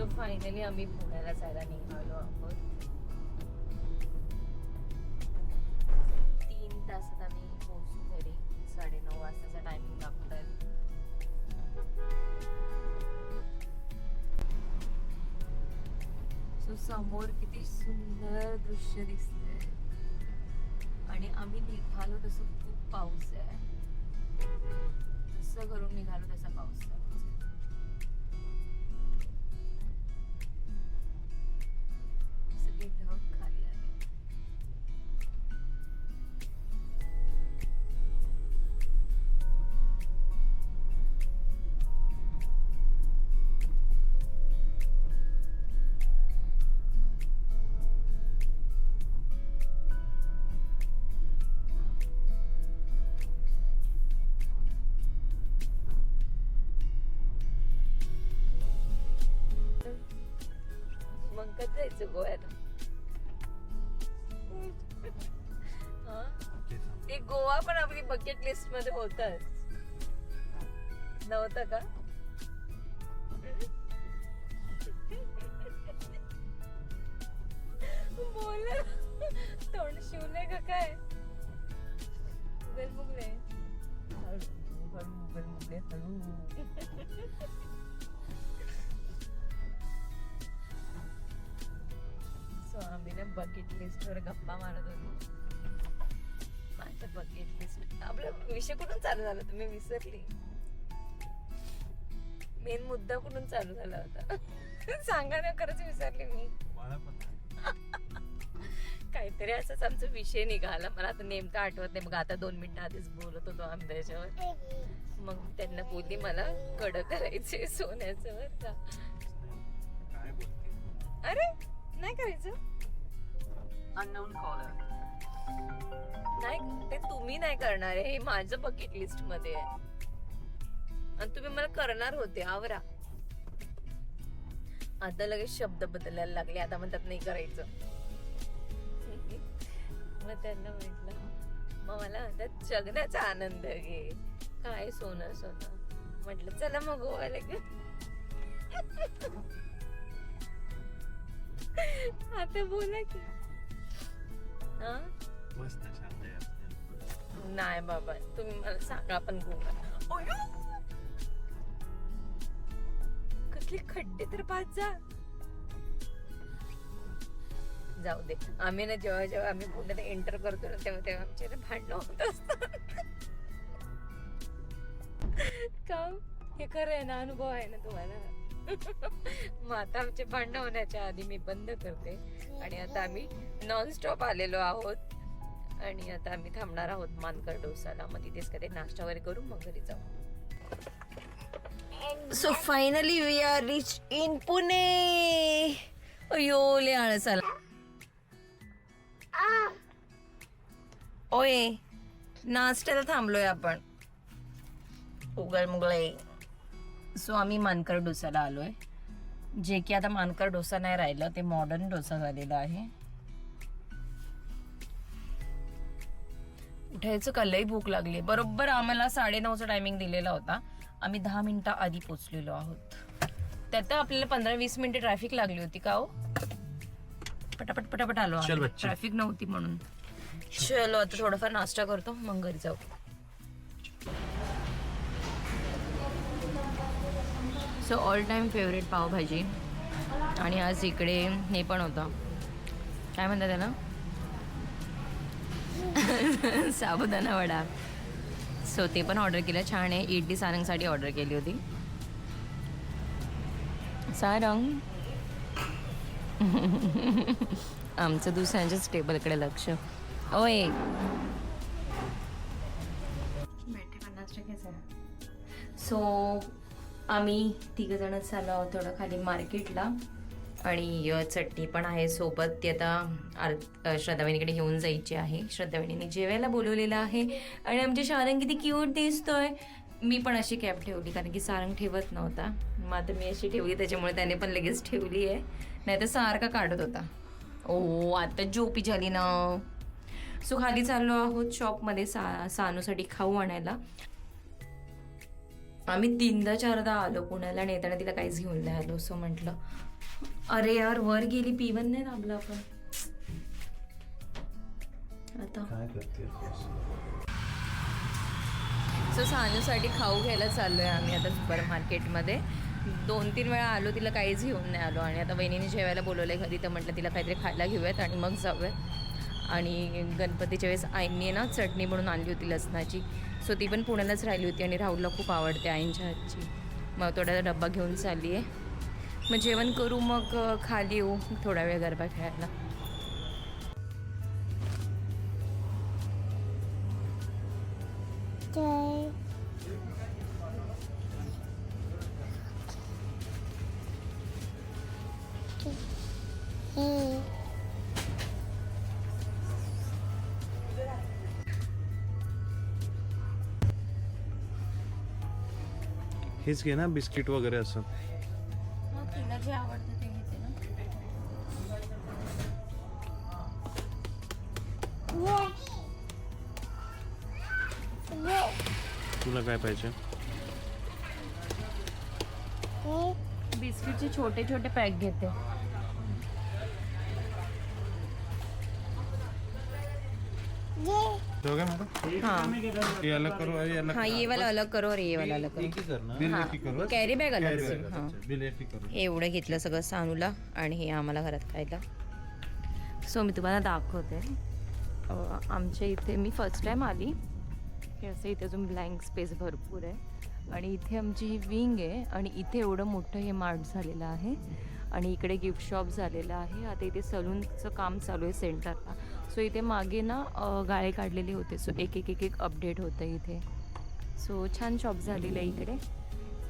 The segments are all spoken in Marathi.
सो फायनली आम्ही पुण्याला जायला निघालो आहोत. तीन तासात आम्ही पोहोचू घरी. साडेनऊ वाजताचा टायमिंग दाखवतात सो समोर किती सुंदर दृश्य दिसतंय. आणि आम्ही निघालो तसं खूप पाऊस आहे. जसं घरून निघालो तसा पाऊस आहे. जायचं गोव्याला हा? ते गोवा पण आपली बकेट लिस्टमध्ये होतच नव्हतं का बकेट लिस्ट वर गप्पा मारत होतो. माझ्या बकेट लिस्ट आपला विषय कुठून चालू झाला तुम्ही विसरली. मेन मुद्दा कुठून चालू झाला होता? सांगा ना खरंच विसरले मी. काहीतरी असाच आमचा विषय निघाला. मला आता नेमका आठवत नाही. मग आता दोन मिनिटं आधीच बोलत होतो आम्ही त्याच्यावर मग त्यांना बोलली मला कड करायचे सोन्याचं बरं का. अरे नाही करायचं? अननोन कॉलर नाही ते तुम्ही नाही करणार आहे हे माझं बकेट लिस्टमध्ये आहे. आणि तुम्ही मला करणार होते आवरा. आता लगेच शब्द बदलायला लागले आता म्हणतात नाही करायचं. मग त्यांना म्हटलं मग मला म्हणतात जगण्याचा आनंद घे. काय सोनं सोनं. म्हटलं चला मग गोव्याला गे आता बोला की. मस्त शांत नाही बाबा तुम्ही मला सांगा पण गोवा कसले खड्डे तर पाच जा जाऊ दे आम्ही ना जेव्हा जेव्हा आम्ही पुण्यात एंटर करतो ना तेव्हा तेव्हा आमचे भांडणं होत असतात का हे खरं आहे ना अनुभव आहे ना तुम्हाला मग आता आमचे भांडण होण्याच्या आधी मी बंद करते. आणि आता आम्ही नॉनस्टॉप आलेलो आहोत. आणि आता आम्ही थांबणार आहोत मानकर डोसाला. मग तिथेच कधी नाश्ता वगैरे करू मग घरी जाऊ. So finally we are reach in Pune अयो ले आळस आला. ओय नाश्त्याला थांबलोय आपण. उगळ मुगळे सो आम्ही मानकर डोसाला आलोय. जे की आता मानकर डोसा नाही राहिलं ते मॉडर्न डोसा झालेला आहे. उठायचं का? लई भूक लागली. बरोबर आम्हाला साडेनऊचा टायमिंग दिलेला होता. आम्ही दहा मिनिटं आधी पोचलेलो आहोत. त्यात आपल्याला पंधरा वीस मिनिटं ट्रॅफिक लागली होती का हो? पटापट पटापट आलो. ट्रॅफिक नव्हती म्हणून. चलो आता थोडंफार नाश्ता करतो. मग घरी जाऊ. So all time favourite pav bhaji. आणि आज इकडे हे पण होतं. काय म्हणतात त्याला? साबुदाणा वडा. सो ते पण ऑर्डर केलं. छान आहे. इडली सारंगसाठी ऑर्डर केली होती. सारंग. आमचं दुसऱ्यांच्याच टेबलकडे लक्ष. ओय सो आम्ही तिघ जणच चाललो आहोत थोडं खाली मार्केटला. आणि चटणी पण आहे सोबत. ती आता आर श्रद्धावेणीकडे घेऊन जायची आहे. श्रद्धावेणीने जेवायला बोलवलेलं आहे. आणि आमची शारंग किती क्यूट दिसतोय. मी पण अशी कॅब ठेवली कारण की सारंग ठेवत नव्हता. मग आता मी अशी ठेवली त्याच्यामुळे त्याने पण लगेच ठेवली आहे. नाही तर सारखा काढत होता. ओ आता झोपी झाली ना. सो खाली चाललो आहोत शॉपमध्ये सा सानूसाठी खाऊ आणायला. आम्ही तीनदा चारदा आलो पुण्याला आणि येताना तिला काहीच घेऊन नाही आलो सो म्हटलं. अरे यार वर गेली पिवन नाही दाबलं आपण. आता. सो सानूसाठी खाऊ घ्यायला चाललो आहे आम्ही आता सुपर मार्केटमध्ये. दोन तीन वेळा आलो तिला काहीच घेऊन नाही आलो. आणि आता वहिनीने जेवायला बोलवलं आहे घरी तर म्हटलं तिला काहीतरी खायला घेऊयात आणि मग जाऊयात. आणि गणपतीच्या वेळेस आईंनी ना चटणी म्हणून आणली होती लसणाची. सो ती पण पुण्यालाच राहिली होती आणि राहुलला खूप आवडते आईंच्या हातची. मग थोडा डब्बा घेऊन चालली आहे मग जेवण करू मग खाली येऊ. थोडा वेळ गरबा खेळायला. हेच घे ना बिस्किट वगैरे असं. तिला जे आवडतं ते घेते ना. तुला काय पाहिजे? बिस्किटचे छोटे छोटे पॅक घेते. दोघे मॅडम? हाँ. ये अलग करो ये अलग हाँ ये वाला अलग करो और ये वाला अलग एक करो ही बिल एक ही करो कॅरी बॅग अलग Carry कर. bag, हां. अच्छा, बिल एक ही करो. एवढं घेतलं सगळं सानूला आणि हे आम्हाला घरात खायला. सो मी तुम्हाला दाखवते. अं, आमच्या इथे मी फर्स्ट टाईम आली. हे असं इथे अजून ब्लँक स्पेस भरपूर आहे. आणि इथे आमची ही विंग आहे आणि इथे एवढं मोठं हे मार्ट झालेलं आहे. आणि इकडे गिफ्ट शॉप झालेलं आहे. आता इथे सलूनचं काम चालू आहे सेंटरला सो इथे मागे ना गाळे काढलेले होते. सो एक एक एक एक अपडेट होतं इथे. सो छान शॉप झालेलं आहे इकडे.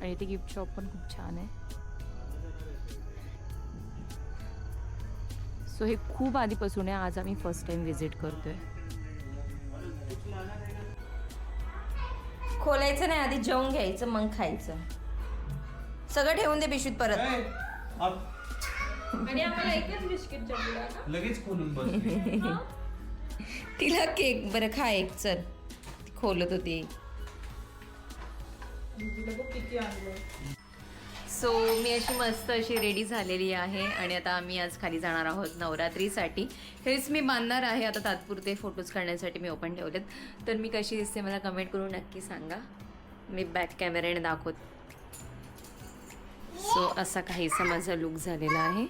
आणि इथे गिफ्ट शॉप पण खूप छान आहे. सो हे खूप आधीपासून आहे. आज आम्ही फर्स्ट टाइम व्हिजिट करतोय. खोलायचं नाही आधी जेवून घ्यायचं मग खायचं. सगळं ठेवून दे पिशवीत परत. लगेच खोलून बस. तिला केक बरं खा एक चल. ती खोलत होती. सो मी अशी मस्त अशी रेडी झालेली आहे आणि आता आम्ही आज खाली जाणार आहोत नवरात्रीसाठी. हेच मी बांधणार आहे. आता तात्पुरते फोटोज काढण्यासाठी मी ओपन ठेवलेत. तर मी कशी दिसते मला कमेंट करून नक्की सांगा. मी बॅक कॅमेऱ्याने दाखवत. सो असा काहीसा माझा लुक झालेला आहे.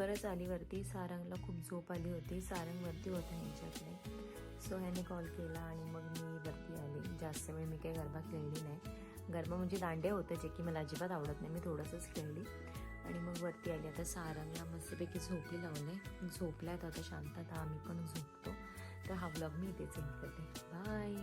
लवकरच आलीवरती सारंगला खूप झोप आली होती. सारंग वरती होता यांच्याकडे. सो ह्याने कॉल केला आणि मग मी वरती आली. जास्त वेळ मी काही गरबा खेळली नाही. गरबा म्हणजे दांडे होते जे की मला अजिबात आवडत नाही. मी थोडंसंच खेळली. आणि मग वरती आली. आता सारंगला मस्तपैकी झोपी लावले. झोपल्यात आता शांतता. आम्ही पण झोपतो. तर हा व्लॉग मी इथेच एंड करते. बाय